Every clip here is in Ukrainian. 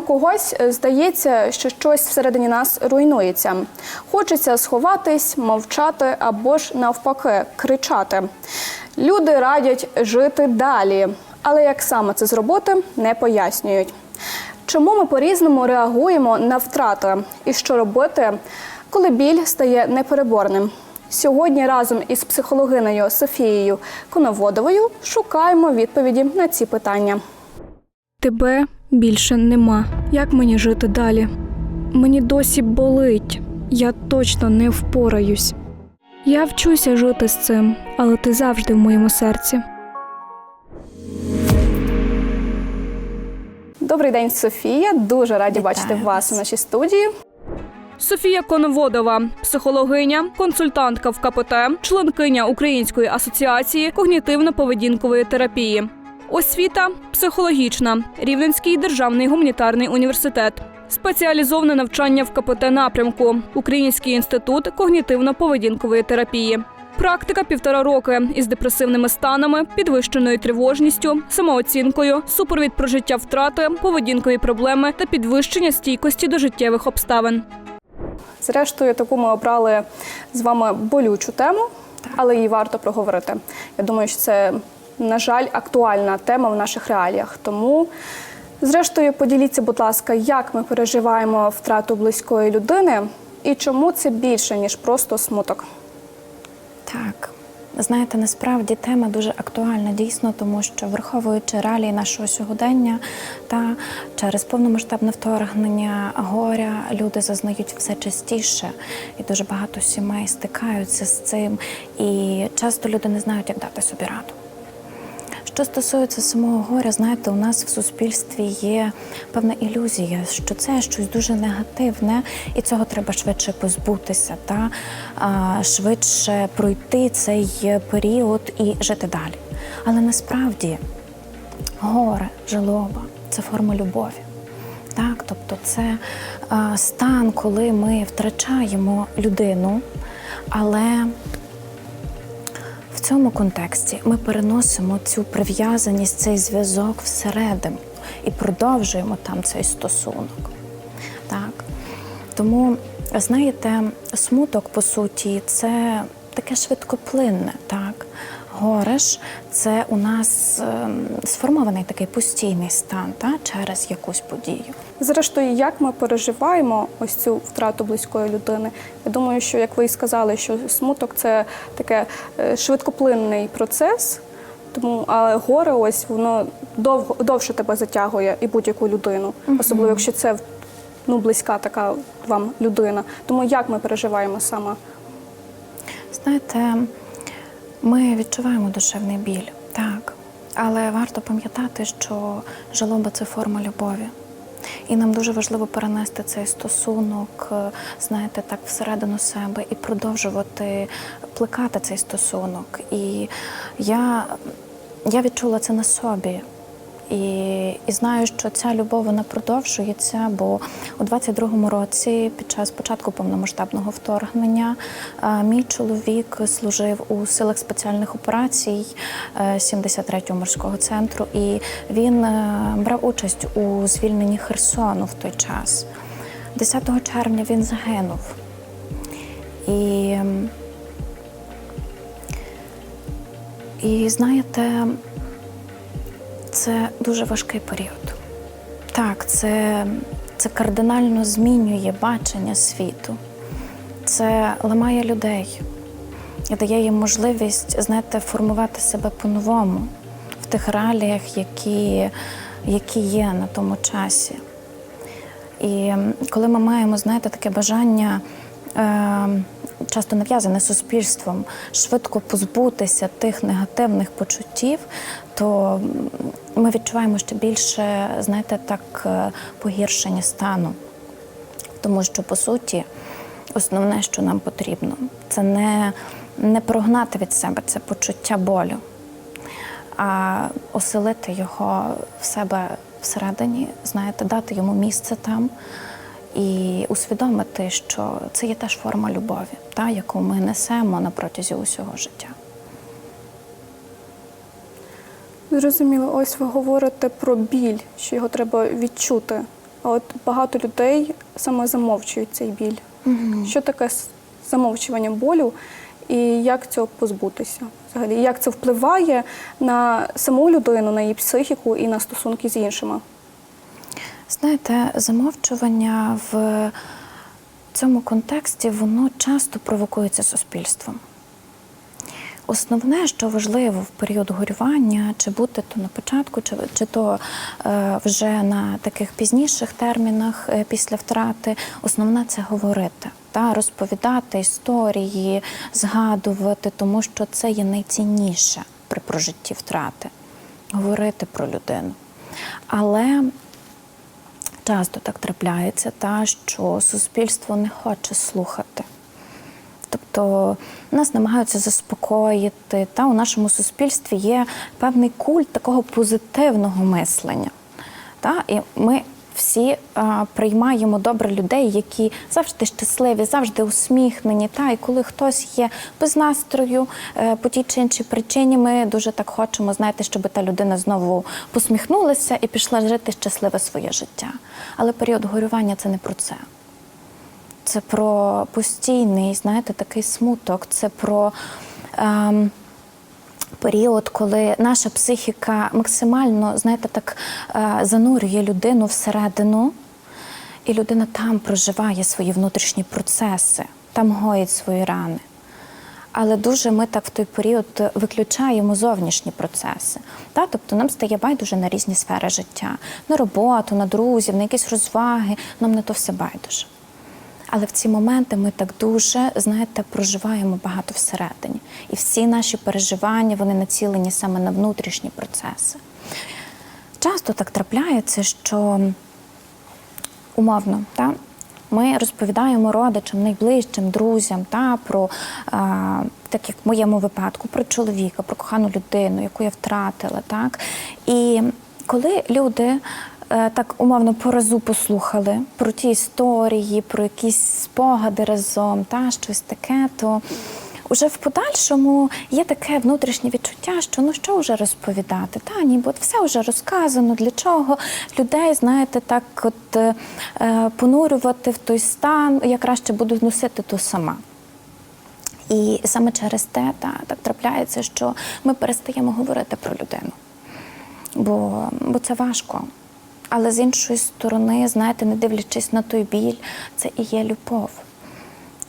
когось, е, здається, що щось всередині нас руйнується. Хочеться сховатись, мовчати або ж навпаки кричати. Люди радять жити далі, але як саме це зробити, не пояснюють. Чому ми по-різному реагуємо на втрати і що робити, коли біль стає непереборним? Сьогодні разом із психологинею Софією Коноводовою шукаємо відповіді на ці питання. Тебе більше нема. Як мені жити далі? Мені досі болить. Я точно не впораюсь. Я вчуся жити з цим, але ти завжди в моєму серці. Добрий день, Софія. Дуже раді Вітаю бачити вас вас. у нашій студії. Софія Коноводова, психологиня, консультантка в КПТ, членкиня Української асоціації когнітивно-поведінкової терапії. Освіта психологічна, Рівненський державний гуманітарний університет. Спеціалізоване навчання в КПТ напрямку, Український інститут когнітивно-поведінкової терапії. Практика півтора роки із депресивними станами, підвищеною тривожністю, самооцінкою, супровід про життя втрати, поведінкові проблеми та підвищення стійкості до життєвих обставин. Зрештою, таку ми обрали з вами болючу тему, але її варто проговорити. Я думаю, що це, на жаль, актуальна тема в наших реаліях. Тому, зрештою, поділіться, будь ласка, як ми переживаємо втрату близької людини і чому це більше, ніж просто смуток. Так. Знаєте, насправді тема дуже актуальна дійсно, тому що враховуючи реалії нашого сьогодення та через повномасштабне вторгнення горя люди зазнають все частіше, і дуже багато сімей стикаються з цим. І часто люди не знають, як дати собі раду. Що стосується самого горя, знаєте, у нас в суспільстві є певна ілюзія, що це щось дуже негативне, і цього треба швидше позбутися, та швидше пройти цей період і жити далі. Але насправді горе, жалоба це форма любові. Так, тобто це стан, коли ми втрачаємо людину, але цьому контексті ми переносимо цю прив'язаність, цей зв'язок всередину і продовжуємо там цей стосунок. Так. Тому, знаєте, смуток, по суті, це таке швидкоплинне, так. Горе ж це у нас ем, сформований такий постійний стан та, через якусь подію. Зрештою, як ми переживаємо ось цю втрату близької людини? Я думаю, що як ви і сказали, що смуток це таке е, швидкоплинний процес, тому але горе ось воно довго довше тебе затягує і будь-яку людину, особливо якщо це ну близька така вам людина. Тому як ми переживаємо саме? Знаєте, ми відчуваємо душевний біль, так. Але варто пам'ятати, що жалоба це форма любові. І нам дуже важливо перенести цей стосунок, е, знаєте, так всередину себе і продовжувати плекати цей стосунок. І я, я відчула це на собі. І, і знаю, що ця любов вона продовжується, бо у 22-му році, під час початку повномасштабного вторгнення, е, мій чоловік служив у силах спеціальних операцій е, 73-го морського центру, і він е, брав участь у звільненні Херсону в той час. 10 червня він загинув. І, і знаєте, це дуже важкий період. Так, це, це кардинально змінює бачення світу. Це ламає людей і дає їм можливість, знаєте, формувати себе по-новому в тих реаліях, які, які є на тому часі. І коли ми маємо, знаєте, таке бажання, е, часто нав'язане суспільством, швидко позбутися тих негативних почуттів, то ми відчуваємо ще більше, знаєте, так, е, погіршення стану. Тому що, по суті, основне, що нам потрібно, це не, не прогнати від себе це почуття болю, а оселити його в себе всередині, знаєте, дати йому місце там і усвідомити, що це є теж форма любові, та, яку ми несемо на протязі усього життя. Зрозуміло, ось ви говорите про біль, що його треба відчути. А от багато людей саме замовчують цей біль. Що таке замовчування болю і як цього позбутися? Взагалі, як це впливає на саму людину, на її психіку і на стосунки з іншими? Знаєте, замовчування в цьому контексті воно часто провокується суспільством. Основне, що важливо в період горювання, чи бути то на початку, чи, чи то е, вже на таких пізніших термінах е, після втрати, основне це говорити, та, розповідати історії, згадувати, тому що це є найцінніше при прожитті втрати говорити про людину. Але часто так трапляється, та, що суспільство не хоче слухати. Тобто нас намагаються заспокоїти. Та у нашому суспільстві є певний культ такого позитивного мислення. Та? І ми всі а, приймаємо добре людей, які завжди щасливі, завжди усміхнені. Та? І коли хтось є без настрою е, по тій чи іншій причині, ми дуже так хочемо, знаєте, щоб та людина знову посміхнулася і пішла жити щасливе своє життя. Але період горювання це не про це. Це про постійний, знаєте, такий смуток, це про ем, період, коли наша психіка максимально, знаєте, так е, занурює людину всередину, і людина там проживає свої внутрішні процеси, там гоїть свої рани. Але дуже ми так в той період виключаємо зовнішні процеси. Та? Тобто нам стає байдуже на різні сфери життя, на роботу, на друзів, на якісь розваги. Нам не то все байдуже. Але в ці моменти ми так дуже, знаєте, проживаємо багато всередині. І всі наші переживання вони націлені саме на внутрішні процеси. Часто так трапляється, що умовно, та, ми розповідаємо родичам, найближчим, друзям та, про, а, так як в моєму випадку, про чоловіка, про кохану людину, яку я втратила. Так? І коли люди е, так умовно по разу послухали про ті історії, про якісь спогади разом, та, щось таке, то Уже в подальшому є таке внутрішнє відчуття, що ну що вже розповідати? Та ні, бо все вже розказано. Для чого людей, знаєте, так от е, е, понурювати в той стан, я краще буду носити то сама. І саме через те та, так трапляється, що ми перестаємо говорити про людину. Бо, бо це важко. Але з іншої сторони, знаєте, не дивлячись на той біль, це і є любов.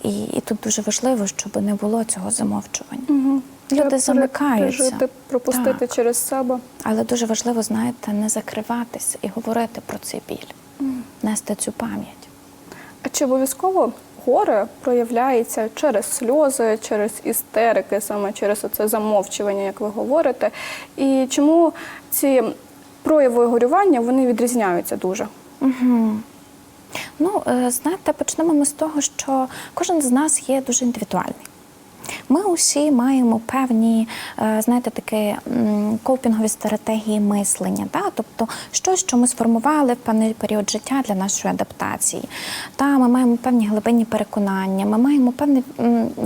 І, і тут дуже важливо, щоб не було цього замовчування. Угу. Люди замикаються. Пережити, пропустити Так. через себе. Але дуже важливо, знаєте, не закриватися і говорити про цей біль, нести цю пам'ять. А чи обов'язково горе проявляється через сльози, через істерики, саме через оце замовчування, як ви говорите? І чому ці прояви горювання вони відрізняються дуже? Угу. Ну, е, знаєте, почнемо ми з того, що кожен з нас є дуже індивідуальний. Ми усі маємо певні, е, знаєте, такі копінгові стратегії мислення, да? тобто щось, що ми сформували в певний період життя для нашої адаптації. Та ми маємо певні глибинні переконання, ми маємо певне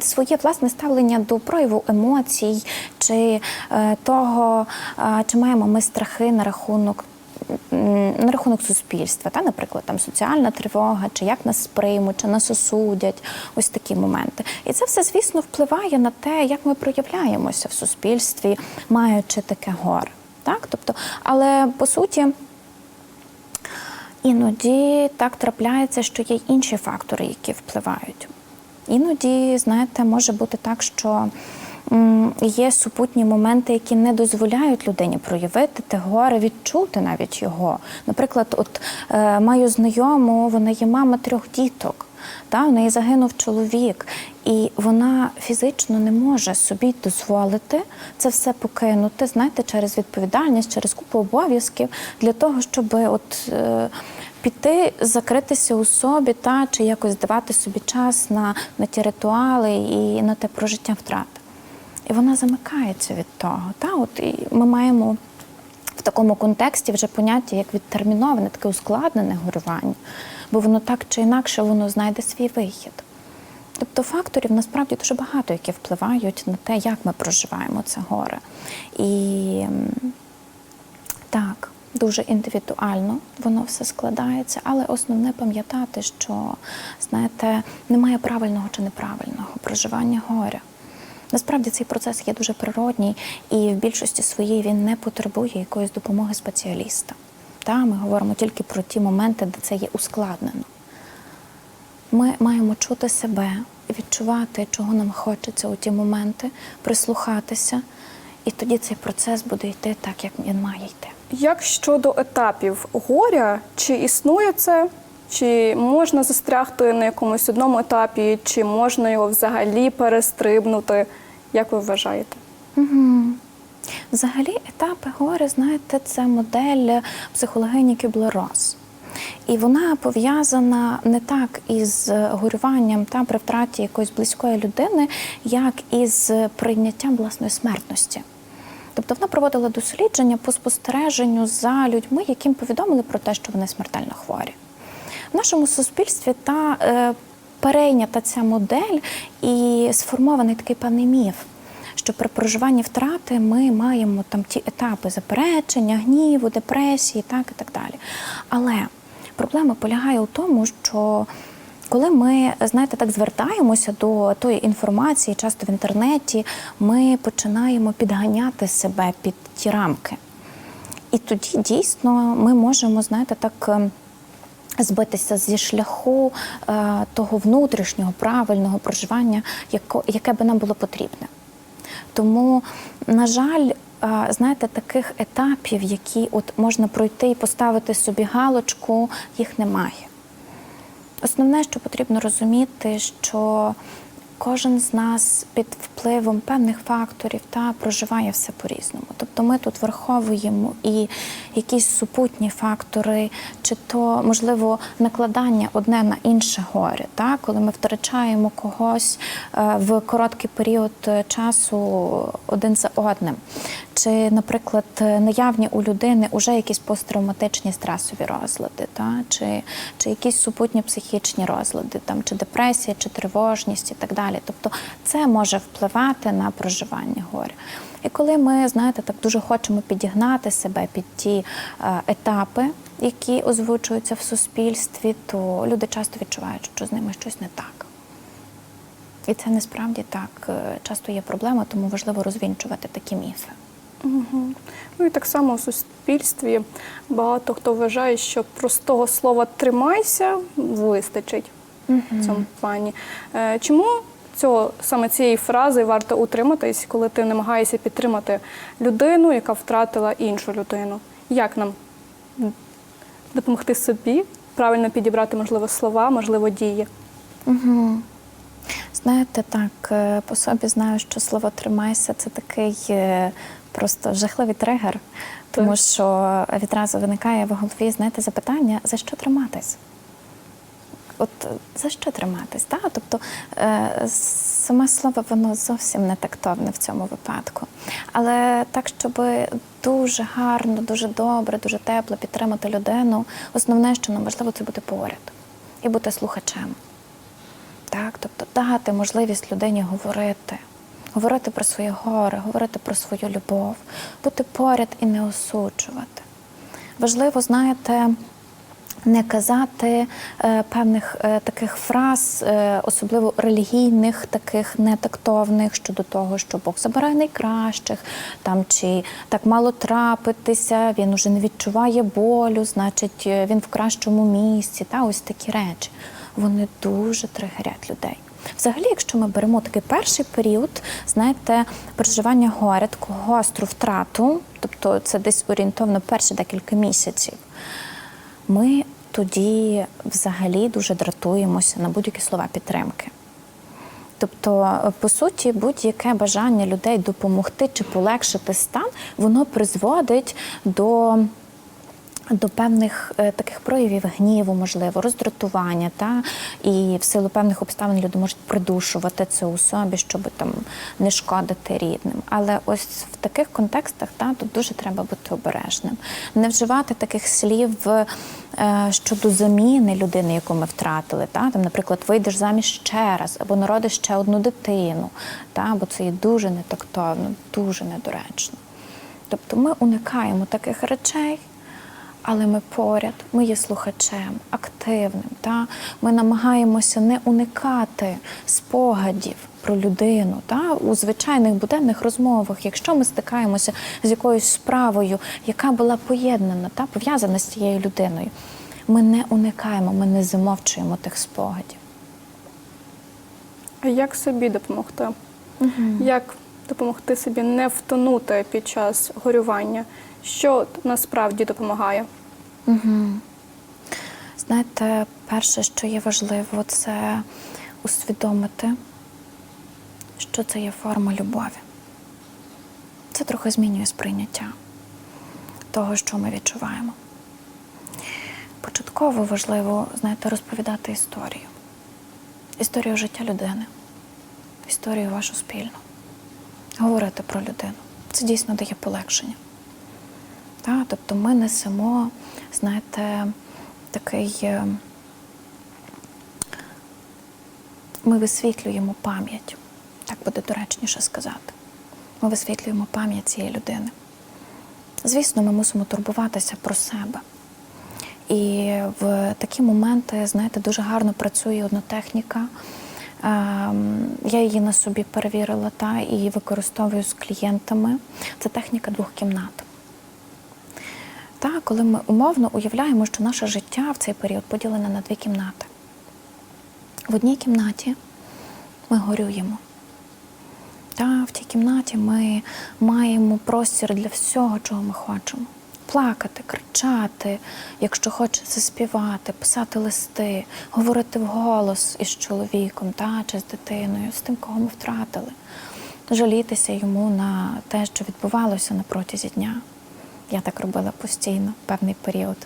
своє власне ставлення до прояву емоцій, чи е, того, е, чи маємо ми страхи на рахунок на рахунок суспільства, та, наприклад, там соціальна тривога, чи як нас сприймуть, чи нас осудять, ось такі моменти. І це все, звісно, впливає на те, як ми проявляємося в суспільстві, маючи таке горе. Так? Тобто, але по суті. Іноді так трапляється, що є інші фактори, які впливають. Іноді, знаєте, може бути так, що є супутні моменти, які не дозволяють людині проявити те горе, відчути навіть його. Наприклад, от е, маю знайому, вона є мама трьох діток. Та, в неї загинув чоловік, і вона фізично не може собі дозволити це все покинути, знаєте, через відповідальність, через купу обов'язків для того, щоб от е, піти, закритися у собі, та чи якось давати собі час на, на ті ритуали і на те прожиття втрати. І вона замикається від того. Та, от, і ми маємо в такому контексті вже поняття як відтерміноване, таке ускладнене горювання, бо воно так чи інакше воно знайде свій вихід. Тобто факторів насправді дуже багато, які впливають на те, як ми проживаємо це горе. І Так, дуже індивідуально воно все складається, але основне пам'ятати, що знаєте, немає правильного чи неправильного проживання горя. Насправді цей процес є дуже природній, і в більшості своїй він не потребує якоїсь допомоги спеціаліста. Та ми говоримо тільки про ті моменти, де це є ускладнено. Ми маємо чути себе, відчувати, чого нам хочеться у ті моменти, прислухатися, і тоді цей процес буде йти так, як він має йти. Як щодо етапів горя, чи існує це? Чи можна застрягти на якомусь одному етапі, чи можна його взагалі перестрибнути? Як ви вважаєте? Взагалі, етапи горя, знаєте, це модель психологині Кюблер-Росс. І вона пов'язана не так із горюванням та при втраті якоїсь близької людини, як із прийняттям власної смертності. Тобто вона проводила дослідження по спостереженню за людьми, яким повідомили про те, що вони смертельно хворі. В нашому суспільстві та е, перейнята ця модель і сформований такий певний міф, що при проживанні втрати ми маємо там ті етапи заперечення, гніву, депресії, так і так далі. Але проблема полягає у тому, що коли ми, знаєте, так звертаємося до тої інформації, часто в інтернеті, ми починаємо підганяти себе під ті рамки. І тоді дійсно ми можемо, знаєте, так. Збитися зі шляху е, того внутрішнього правильного проживання, яке би нам було потрібне. Тому, на жаль, е, знаєте, таких етапів, які от можна пройти і поставити собі галочку, їх немає. Основне, що потрібно розуміти, що кожен з нас під впливом певних факторів та проживає все по-різному. Тобто ми тут враховуємо і якісь супутні фактори, чи то можливо накладання одне на інше горе, та? коли ми втрачаємо когось е, в короткий період е, часу один за одним. Чи, наприклад, наявні у людини вже якісь посттравматичні стресові розлади, та? Чи, чи якісь супутні психічні розлади, там, чи депресія, чи тривожність і так далі. Тобто це може впливати на проживання горя. І коли ми, знаєте, так дуже хочемо підігнати себе під ті е, етапи, які озвучуються в суспільстві, то люди часто відчувають, що з ними щось не так. І це насправді так е, часто є проблема, тому важливо розвінчувати такі міфи. Ну і так само у суспільстві багато хто вважає, що простого слова тримайся вистачить в цьому плані. Е, Чому цього саме цієї фрази варто утриматись, коли ти намагаєшся підтримати людину, яка втратила іншу людину? Як нам допомогти собі, правильно підібрати, можливо, слова, можливо, дії? Угу. Знаєте, так, е, по собі знаю, що слово тримайся це такий е, просто жахливий тригер, тому що відразу виникає в голові, знаєте, запитання, за що триматись? От е, за що триматись? Та? Тобто е, саме слово воно зовсім не тактовне в цьому випадку. Але так, щоб дуже гарно, дуже добре, дуже тепло підтримати людину, основне, що нам важливо, це бути поряд і бути слухачем. Так, тобто дати можливість людині говорити, говорити про своє горе, говорити про свою любов, бути поряд і не осуджувати. Важливо, знаєте, не казати е, певних е, таких фраз, е, особливо релігійних, таких нетактовних щодо того, що Бог забирає найкращих, там чи так мало трапитися, він уже не відчуває болю, значить він в кращому місці. Та ось такі речі. Вони дуже тригерять людей. Взагалі, якщо ми беремо такий перший період, знаєте, переживання горя, таку гостру втрату, тобто це десь орієнтовно перші декілька місяців, ми тоді взагалі дуже дратуємося на будь-які слова підтримки. Тобто, е, по суті, будь-яке бажання людей допомогти чи полегшити стан, воно призводить до. До певних е, таких проявів гніву, можливо, роздратування, та і в силу певних обставин люди можуть придушувати це у собі, щоб там не шкодити рідним. Але ось в таких контекстах та тут дуже треба бути обережним, не вживати таких слів е, щодо заміни людини, яку ми втратили. Та там, наприклад, вийдеш заміж ще раз або народиш ще одну дитину, та бо це є дуже нетактовно, дуже недоречно. Тобто ми уникаємо таких речей, але ми поряд, ми є слухачем, активним. Та? Ми намагаємося не уникати спогадів про людину та? у звичайних буденних розмовах. Якщо ми стикаємося з якоюсь справою, яка була поєднана та пов'язана з цією людиною, ми не уникаємо, ми не замовчуємо тих спогадів. А як собі допомогти? Як допомогти собі не втонути під час горювання? Що насправді допомагає? Знаєте, перше, що є важливо, це усвідомити, що це є форма любові. Це трохи змінює сприйняття того, що ми відчуваємо. Початково важливо, знаєте, розповідати історію. Історію життя людини, історію вашу спільну. Говорити про людину. Це дійсно дає полегшення. Та, тобто ми несемо, знаєте, такий. е, Ми висвітлюємо пам'ять, так буде доречніше сказати. Ми висвітлюємо пам'ять цієї людини. Звісно, ми мусимо турбуватися про себе. І в такі моменти, знаєте, дуже гарно працює одна техніка. Ем, Я її на собі перевірила та і використовую з клієнтами. Це техніка двох кімнат. Та, коли ми умовно уявляємо, що наше життя в цей період поділене на дві кімнати. В одній кімнаті ми горюємо. Та, в тій кімнаті ми маємо простір для всього, чого ми хочемо. Плакати, кричати, якщо хочеться співати, писати листи, говорити вголос із чоловіком та, чи з дитиною, з тим, кого ми втратили, жалітися йому на те, що відбувалося на протязі дня. Я так робила постійно, певний період.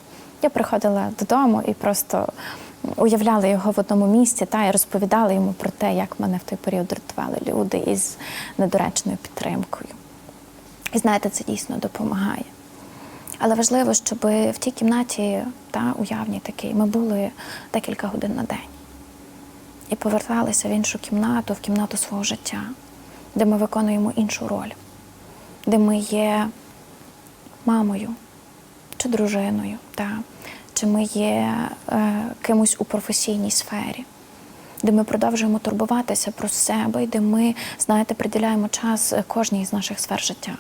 Я приходила додому і просто уявляла його в одному місці та і розповідала йому про те, як мене в той період дратували люди із недоречною підтримкою. І знаєте, це дійсно допомагає. Але важливо, щоб в тій кімнаті та уявній такій ми були декілька годин на день і поверталися в іншу кімнату, в кімнату свого життя, де ми виконуємо іншу роль, де ми є мамою чи дружиною, та, чи ми є е, кимось у професійній сфері, де ми продовжуємо турбуватися про себе і де ми, знаєте, приділяємо час кожній з наших сфер життя.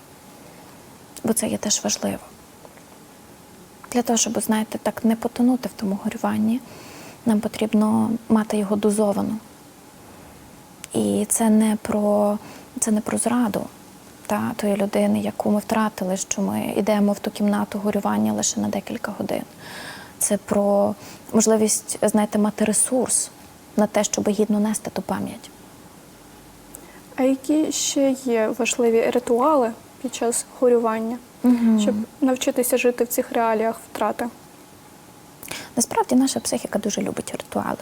Бо це є теж важливо. Для того, щоб, знаєте, так не потонути в тому горюванні, нам потрібно мати його дозовано. І це не про, це не про зраду та, тої людини, яку ми втратили, що ми йдемо в ту кімнату горювання лише на декілька годин. Це про можливість, знаєте, мати ресурс на те, щоб гідно нести ту пам'ять. А які ще є важливі ритуали під час горювання, щоб навчитися жити в цих реаліях втрати? Насправді наша психіка дуже любить ритуали.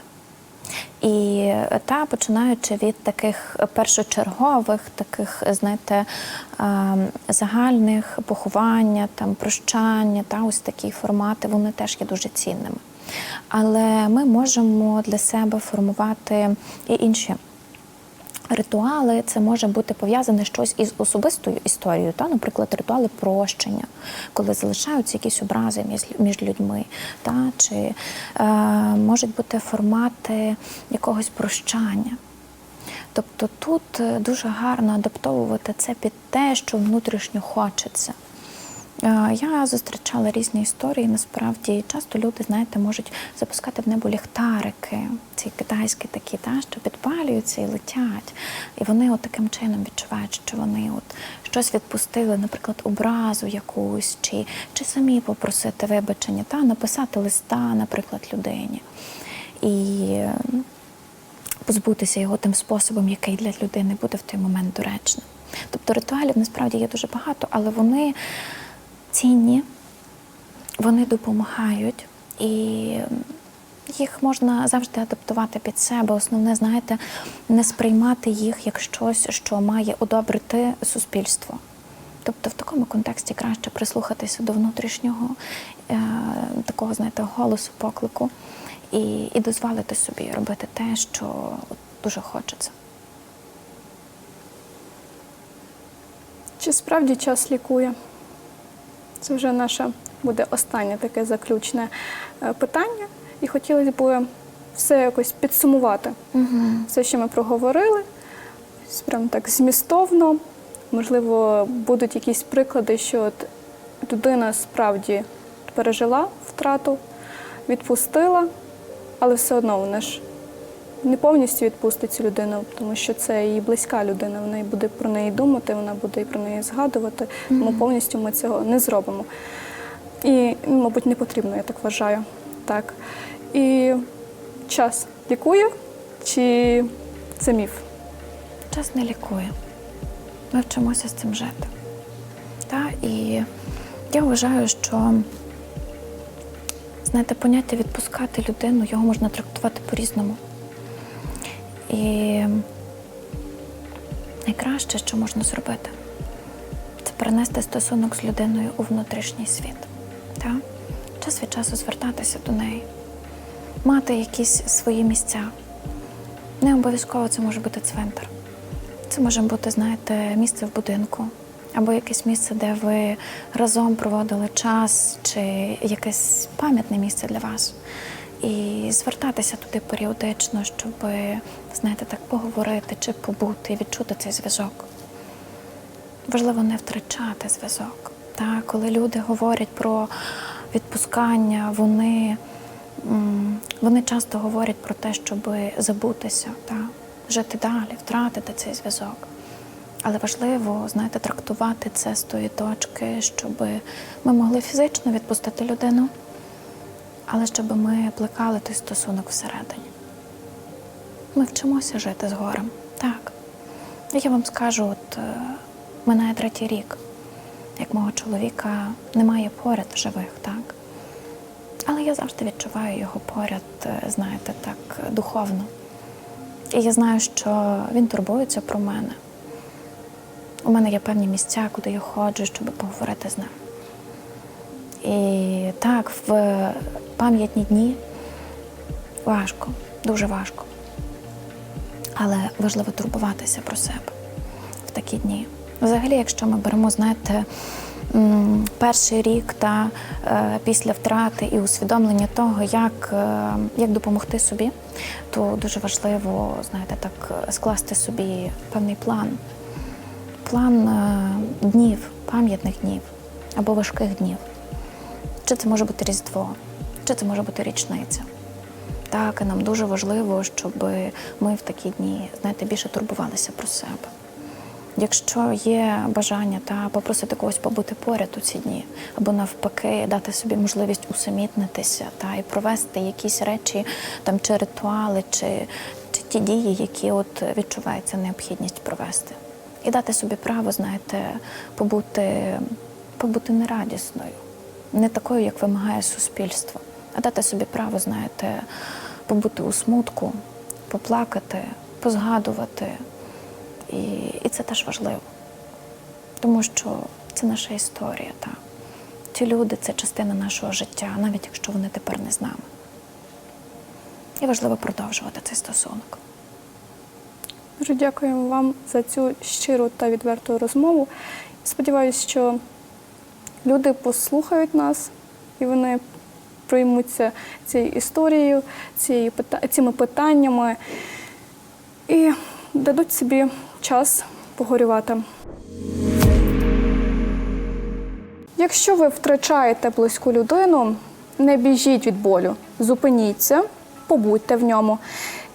І е, та починаючи від таких першочергових, таких, знаєте, ем, загальних поховання, там прощання, та ось такі формати, вони теж є дуже цінними. Але ми можемо для себе формувати і інші Ритуали це може бути пов'язане щось із особистою історією, та, наприклад, ритуали прощення, коли залишаються якісь образи між, людьми, та, чи е, можуть бути формати якогось прощання. Тобто тут е, дуже гарно адаптовувати це під те, що внутрішньо хочеться. Е, Я зустрічала різні історії. Насправді часто люди, знаєте, можуть запускати в небо ліхтарики, ці китайські такі, та, що підпалюються і летять. І вони от таким чином відчувають, що вони от щось відпустили, наприклад, образу якусь, чи, чи самі попросити вибачення, та написати листа, наприклад, людині. І е, позбутися його тим способом, який для людини буде в той момент доречним. Тобто ритуалів насправді є дуже багато, але вони цінні, вони допомагають і їх можна завжди адаптувати під себе. Основне, знаєте, не сприймати їх як щось, що має одобрити суспільство. Тобто в такому контексті краще прислухатися до внутрішнього е, такого, знаєте, голосу, поклику і, і дозволити собі робити те, що дуже хочеться. Чи справді час лікує? Це вже наше буде останнє таке заключне е, питання. І хотілося б все якось підсумувати. Все, що ми проговорили, прям так змістовно. Можливо, будуть якісь приклади, що от людина справді пережила втрату, відпустила, але все одно вона ж не повністю відпустить цю людину, тому що це її близька людина. Вона і буде про неї думати, вона буде і про неї згадувати. Тому повністю ми цього не зробимо. І, мабуть, не потрібно, я так вважаю. Так. І час лікує, чи це міф? Час не лікує. Ми вчимося з цим жити. Та? І я вважаю, що знаєте, поняття відпускати людину, його можна трактувати по-різному. І найкраще, що можна зробити, це перенести стосунок з людиною у внутрішній світ. Та? Час від часу звертатися до неї, мати якісь свої місця. Не обов'язково це може бути цвинтар. Це може бути, знаєте, місце в будинку, або якесь місце, де ви разом проводили час, чи якесь пам'ятне місце для вас. І звертатися туди періодично, щоб, знаєте, так поговорити чи побути, відчути цей зв'язок. Важливо не втрачати зв'язок. Коли люди говорять про відпускання, вони, вони часто говорять про те, щоб забутися, та, жити далі, втратити цей зв'язок. Але важливо, знаєте, трактувати це з тої точки, щоб ми могли фізично відпустити людину, але щоб ми плекали той стосунок всередині. Ми вчимося жити з горем. Так. Я вам скажу, от е, минає третій рік, як мого чоловіка немає поряд живих, так? Але я завжди відчуваю його поряд, е, знаєте, так, духовно. І я знаю, що він турбується про мене. У мене є певні місця, куди я ходжу, щоб поговорити з ним. І так, в пам'ятні дні важко, дуже важко. Але важливо турбуватися про себе в такі дні. Взагалі, якщо ми беремо, знаєте, перший рік та е, після втрати і усвідомлення того, як, е, як допомогти собі, то дуже важливо, знаєте, так е, скласти собі певний план. План днів, пам'ятних днів або важких днів. Чи це може бути Різдво, чи це може бути річниця. Так, і нам дуже важливо, щоб ми в такі дні, знаєте, більше турбувалися про себе. Якщо є бажання та попросити когось побути поряд у ці дні, або навпаки, дати собі можливість усамітнитися та і провести якісь речі, там чи ритуали, чи, чи ті дії, які от відчувається необхідність провести. І дати собі право, знаєте, побути, побути нерадісною, не такою, як вимагає суспільство, а дати собі право, знаєте, побути у смутку, поплакати, позгадувати. І, і це теж важливо, тому що це наша історія. Та. Ці люди це частина нашого життя, навіть якщо вони тепер не з нами. І важливо продовжувати цей стосунок. Дуже дякуємо вам за цю щиру та відверту розмову. Сподіваюся, що люди послухають нас і вони приймуться цією історією, цією, цими питаннями і дадуть собі час погорювати. Якщо ви втрачаєте близьку людину, не біжіть від болю, зупиніться, побудьте в ньому.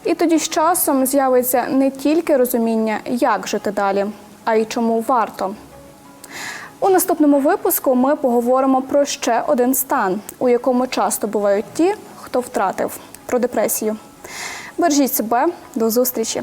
І тоді з часом з'явиться не тільки розуміння, як жити далі, а й чому варто. У наступному випуску ми поговоримо про ще один стан, у якому часто бувають ті, хто втратив про депресію. Бережіть себе, до зустрічі!